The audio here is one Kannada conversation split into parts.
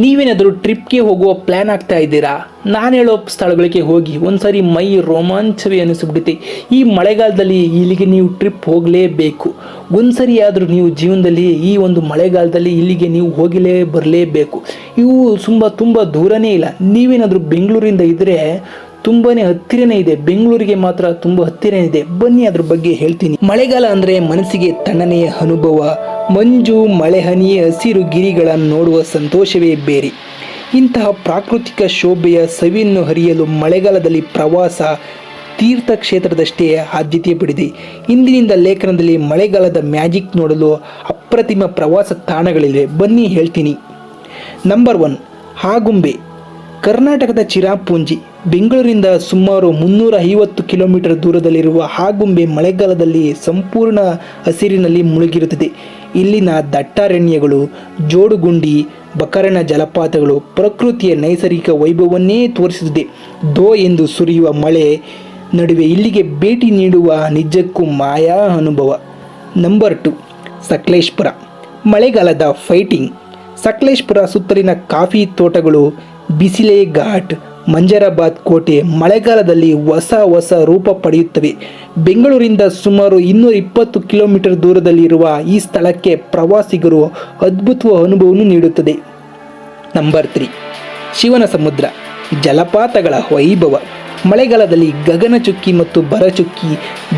ನೀವೇನಾದರೂ ಟ್ರಿಪ್ಗೆ ಹೋಗುವ ಪ್ಲ್ಯಾನ್ ಆಗ್ತಾ ಇದ್ದೀರಾ? ನಾನು ಹೇಳೋ ಸ್ಥಳಗಳಿಗೆ ಹೋಗಿ ಒಂದ್ಸರಿ ಮೈ ರೋಮಾಂಚವೇ ಅನಿಸ್ಬಿಡುತ್ತೆ ಈ ಮಳೆಗಾಲದಲ್ಲಿ ಇಲ್ಲಿಗೆ ನೀವು ಟ್ರಿಪ್ ಹೋಗಲೇಬೇಕು. ಒಂದ್ಸರಿ ಆದರೂ ನೀವು ಜೀವನದಲ್ಲಿ ಈ ಒಂದು ಮಳೆಗಾಲದಲ್ಲಿ ಇಲ್ಲಿಗೆ ನೀವು ಹೋಗಲೇ ಬರಲೇಬೇಕು. ಇವು ತುಂಬ ತುಂಬ ದೂರನೇ ಇಲ್ಲ. ನೀವೇನಾದರೂ ಬೆಂಗಳೂರಿಂದ ಇದ್ದರೆ ತುಂಬಾ ಹತ್ತಿರನೇ ಇದೆ. ಬೆಂಗಳೂರಿಗೆ ಮಾತ್ರ ತುಂಬ ಹತ್ತಿರನೇ ಇದೆ. ಬನ್ನಿ ಅದ್ರ ಬಗ್ಗೆ ಹೇಳ್ತೀನಿ. ಮಳೆಗಾಲ ಅಂದರೆ ಮನಸ್ಸಿಗೆ ತಣ್ಣನೆಯ ಅನುಭವ ಮಂಜು ಮಳೆಹನಿ ಹಸಿರು ಗಿರಿಗಳನ್ನು ನೋಡುವ ಸಂತೋಷವೇ ಬೇರೆ. ಇಂತಹ ಪ್ರಾಕೃತಿಕ ಶೋಭೆಯ ಸವಿಯನ್ನು ಹರಿಯಲು ಮಳೆಗಾಲದಲ್ಲಿ ಪ್ರವಾಸ ತೀರ್ಥಕ್ಷೇತ್ರದಷ್ಟೇ ಆದ್ಯತೆ ಪಡೆದಿದೆ ಇಂದಿನಿಂದ ಲೇಖನದಲ್ಲಿ ಮಳೆಗಾಲದ ಮ್ಯಾಜಿಕ್ ನೋಡಲು ಅಪ್ರತಿಮ ಪ್ರವಾಸ ತಾಣಗಳಿವೆ. ಬನ್ನಿ ಹೇಳ್ತೀನಿ. ನಂಬರ್ ಒನ್ ಆಗುಂಬೆ ಕರ್ನಾಟಕದ ಚಿರಾಪುಂಜಿ ಬೆಂಗಳೂರಿನಿಂದ ಸುಮಾರು ಮುನ್ನೂರ ಐವತ್ತು ಕಿಲೋಮೀಟರ್ ದೂರದಲ್ಲಿರುವ ಆಗುಂಬೆ ಮಳೆಗಾಲದಲ್ಲಿ ಸಂಪೂರ್ಣ ಹಸಿರಿನಲ್ಲಿ ಮುಳುಗಿರುತ್ತದೆ. ಇಲ್ಲಿನ ದಟ್ಟಾರಣ್ಯಗಳು, ಜೋಡುಗುಂಡಿ ಬಕರಣ ಜಲಪಾತಗಳು ಪ್ರಕೃತಿಯ ನೈಸರ್ಗಿಕ ವೈಭವವನ್ನೇ ತೋರಿಸುತ್ತದೆ. ದೋ ಎಂದು ಸುರಿಯುವ ಮಳೆ ನಡುವೆ ಇಲ್ಲಿಗೆ ಭೇಟಿ ನೀಡುವ ನಿಜಕ್ಕೂ ಮಾಯಾ ಅನುಭವ. Number two, Sakleshpur. ಮಳೆಗಾಲದ ಫೈಟಿಂಗ್. ಸಕಲೇಶ್ಪುರ ಸುತ್ತಲಿನ ಕಾಫಿ ತೋಟಗಳು, ಬಿಸಿಲೆ ಘಾಟ್ ಮಂಜರಾಬಾದ್ ಕೋಟೆ ಮಳೆಗಾಲದಲ್ಲಿ ಹೊಸ ಹೊಸ ರೂಪ ಪಡೆಯುತ್ತವೆ. ಬೆಂಗಳೂರಿಂದ ಸುಮಾರು ಇನ್ನೂರ ಇಪ್ಪತ್ತು ಕಿಲೋಮೀಟರ್ ದೂರದಲ್ಲಿರುವ ಈ ಸ್ಥಳಕ್ಕೆ ಪ್ರವಾಸಿಗರು ಅದ್ಭುತ ಅನುಭವವನ್ನು ನೀಡುತ್ತದೆ. Number three. ಶಿವನ ಸಮುದ್ರ ಜಲಪಾತಗಳ ವೈಭವ. ಮಳೆಗಾಲದಲ್ಲಿ ಗಗನಚುಕ್ಕಿ ಮತ್ತು ಬರಚುಕ್ಕಿ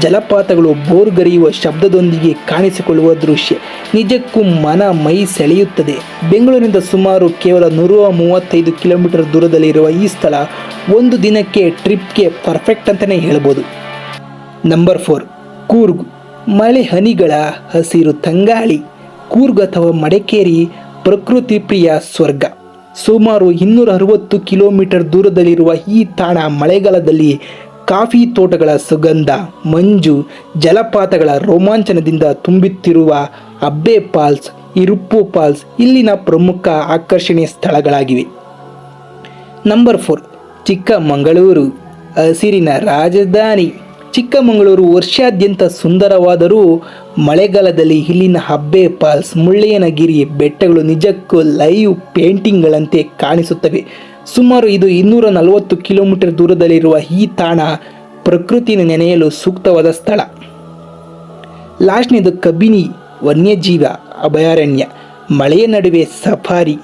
ಜಲಪಾತಗಳು ಬೋರ್ಗರಿಯುವ ಶಬ್ದದೊಂದಿಗೆ ಕಾಣಿಸಿಕೊಳ್ಳುವ ದೃಶ್ಯ. ನಿಜಕ್ಕೂ ಮನ ಮೈ ಸೆಳೆಯುತ್ತದೆ. ಬೆಂಗಳೂರಿನಿಂದ ಸುಮಾರು ಕೇವಲ ನೂರ ಮೂವತ್ತೈದು ಕಿಲೋಮೀಟರ್ ದೂರದಲ್ಲಿರುವ ಈ ಸ್ಥಳ ಒಂದು ದಿನಕ್ಕೆ ಟ್ರಿಪ್ಗೆ ಪರ್ಫೆಕ್ಟ್ ಅಂತಲೇ ಹೇಳ್ಬೋದು. Number four, Coorg. ಮಳೆ ಹನಿಗಳ ಹಸಿರು ತಂಗಾಳಿ. ಕೂರ್ಗ್ ಅಥವಾ ಮಡಿಕೇರಿ ಪ್ರಕೃತಿ ಪ್ರಿಯ ಸ್ವರ್ಗ. ಸುಮಾರು ಇನ್ನೂರ ಅರವತ್ತು ಕಿಲೋಮೀಟರ್ ದೂರದಲ್ಲಿರುವ ಈ ತಾಣ ಮಳೆಗಾಲದಲ್ಲಿ ಕಾಫಿ ತೋಟಗಳ ಸುಗಂಧ, ಮಂಜು, ಜಲಪಾತಗಳ ರೋಮಾಂಚನದಿಂದ ತುಂಬುತ್ತಿರುವ ಅಬ್ಬೆ ಫಾಲ್ಸ್, ಇರುಪ್ಪು ಫಾಲ್ಸ್ ಇಲ್ಲಿನ ಪ್ರಮುಖ ಆಕರ್ಷಣೀಯ ಸ್ಥಳಗಳಾಗಿವೆ. ನಂಬರ್ ಫೋರ್, ಚಿಕ್ಕಮಗಳೂರು, ಹಸಿರಿನ ರಾಜಧಾನಿ. ಚಿಕ್ಕಮಗಳೂರು ವರ್ಷಾದ್ಯಂತ ಸುಂದರವಾದರೂ ಮಳೆಗಾಲದಲ್ಲಿ ಇಲ್ಲಿನ ಹಬ್ಬೆ ಫಾಲ್ಸ್ ಮುಳ್ಳಯ್ಯನಗಿರಿ ಬೆಟ್ಟಗಳು ನಿಜಕ್ಕೂ ಲೈವ್ ಪೇಂಟಿಂಗ್ಗಳಂತೆ ಕಾಣಿಸುತ್ತವೆ. ಸುಮಾರು ಇದು ಇನ್ನೂರ ನಲವತ್ತು ಕಿಲೋಮೀಟರ್ ದೂರದಲ್ಲಿರುವ ಈ ತಾಣ ಪ್ರಕೃತಿನ ನೆನೆಯಲು ಸೂಕ್ತವಾದ ಸ್ಥಳ. ಲಾಸ್ಟ್ನೇದು ಕಬಿನಿ, ವನ್ಯಜೀವ, ಅಭಯಾರಣ್ಯ, ಮಳೆಯ ನಡುವೆ ಸಫಾರಿ.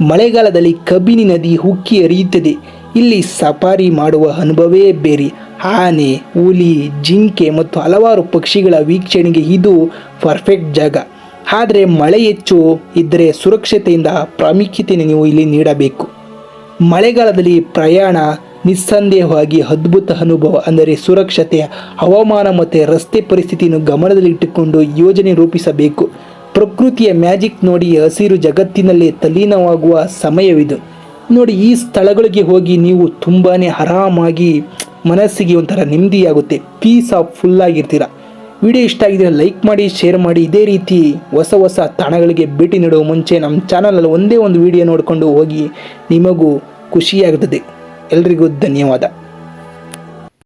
ಮಳೆಗಾಲದಲ್ಲಿ ಕಬಿನಿ ನದಿ ಹುಕ್ಕಿ ಹರಿಯುತ್ತದೆ. ಇಲ್ಲಿ ಸಫಾರಿ ಮಾಡುವ ಅನುಭವವೇ ಬೇರೆ. ಆನೆ, ಹುಲಿ, ಜಿಂಕೆ ಮತ್ತು ಹಲವಾರು ಪಕ್ಷಿಗಳ ವೀಕ್ಷಣೆಗೆ ಇದು ಪರ್ಫೆಕ್ಟ್ ಜಾಗ. ಆದರೆ ಮಳೆ ಹೆಚ್ಚು ಇದ್ದರೆ ಸುರಕ್ಷತೆಯಿಂದ ಪ್ರಾಮುಖ್ಯತೆಯನ್ನು ನೀವು ಇಲ್ಲಿ ನೀಡಬೇಕು. ಮಳೆಗಾಲದಲ್ಲಿ ಪ್ರಯಾಣ ನಿಸ್ಸಂದೇಹವಾಗಿ ಅದ್ಭುತ ಅನುಭವ ಅಂದರೆ ಸುರಕ್ಷತೆ, ಹವಾಮಾನ ಮತ್ತು ರಸ್ತೆ ಪರಿಸ್ಥಿತಿಯನ್ನು ಗಮನದಲ್ಲಿಟ್ಟುಕೊಂಡು ಯೋಜನೆ ರೂಪಿಸಬೇಕು. ಪ್ರಕೃತಿಯ ಮ್ಯಾಜಿಕ್ ನೋಡಿ ಹಸಿರು ಜಗತ್ತಿನಲ್ಲಿ ತಲೀನವಾಗುವ ಸಮಯವಿದು. ನೋಡಿ, ಈ ಸ್ಥಳಗಳಿಗೆ ಹೋಗಿ ನೀವು ತುಂಬಾ ಆರಾಮಾಗಿ ಮನಸ್ಸಿಗೆ ಒಂಥರ ನೆಮ್ಮದಿಯಾಗುತ್ತೆ. ಪೀಸ್ ಆಫ್ ಫುಲ್ ಆಗಿರ್ತೀರ. ವಿಡಿಯೋ ಇಷ್ಟ ಆಗಿದ್ರೆ ಲೈಕ್ ಮಾಡಿ ಶೇರ್ ಮಾಡಿ. ಇದೇ ರೀತಿ ಹೊಸ ಹೊಸ ತಾಣಗಳಿಗೆ ಭೇಟಿ ನೀಡುವ ಮುಂಚೆ ನಮ್ಮ ಚಾನಲಲ್ಲಿ ಒಂದೇ ಒಂದು ವಿಡಿಯೋ ನೋಡಿಕೊಂಡು ಹೋಗಿ ನಿಮಗೂ ಖುಷಿಯಾಗುತ್ತದೆ. ಎಲ್ರಿಗೂ ಧನ್ಯವಾದ.